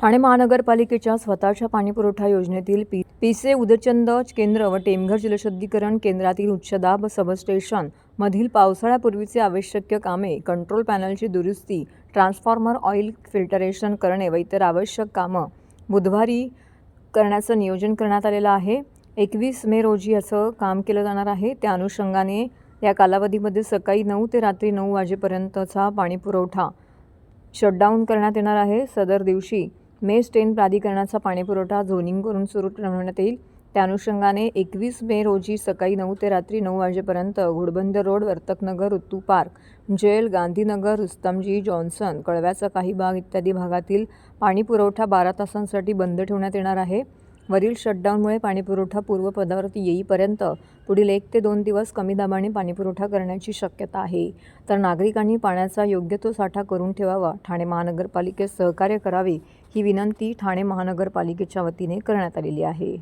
ठाणे महानगरपालिकेच्या स्वतःच्या पाणीपुरवठा योजनेतील पी पिसे उदचंद केंद्र व टेमघर जलशुद्धीकरण केंद्रातील उच्चदाब सबस्टेशन मधील पावसाळ्यापूर्वीचे आवश्यक कामे कंट्रोल पॅनलची दुरुस्ती ट्रान्सफॉर्मर ऑइल फिल्टरेशन करणे व इतर आवश्यक कामं बुधवारी करण्याचं नियोजन करण्यात आलेलं आहे. एकवीस मे रोजी असं काम केलं जाणार आहे. त्या अनुषंगाने या कालावधीमध्ये सकाळी नऊ ते रात्री नऊ वाजेपर्यंतचा पाणीपुरवठा शटडाऊन करण्यात येणार आहे. सदर दिवशी मेस टेन प्राधिकरणाचा पाणीपुरवठा झोनिंग करून सुरू ठेवण्यात येईल. त्या अनुषंगाने एकवीस मे रोजी सकाळी नऊ ते रात्री नऊ वाजेपर्यंत Ghodbunder road Vartaknagar उत्तू park jail Gandhinagar Rustomjee Johnson कळव्याचा काही भाग इत्यादी भागातील पाणीपुरवठा बारा तासांसाठी बंद ठेवण्यात येणार आहे. वरील शटडाऊनमुळे पाणीपुरवठा पूर्वपदावर येईपर्यंत पुढील एक ते दोन दिवस कमी दाबाने पाणीपुरवठा करण्याची शक्यता आहे. तर नागरिकांनी पाण्याचा योग्य तो साठा करून ठेवावा. ठाणे महानगरपालिकेस सहकार्य करावे ही विनंती ठाणे महानगरपालिकेच्या वतीने करण्यात आलेली आहे.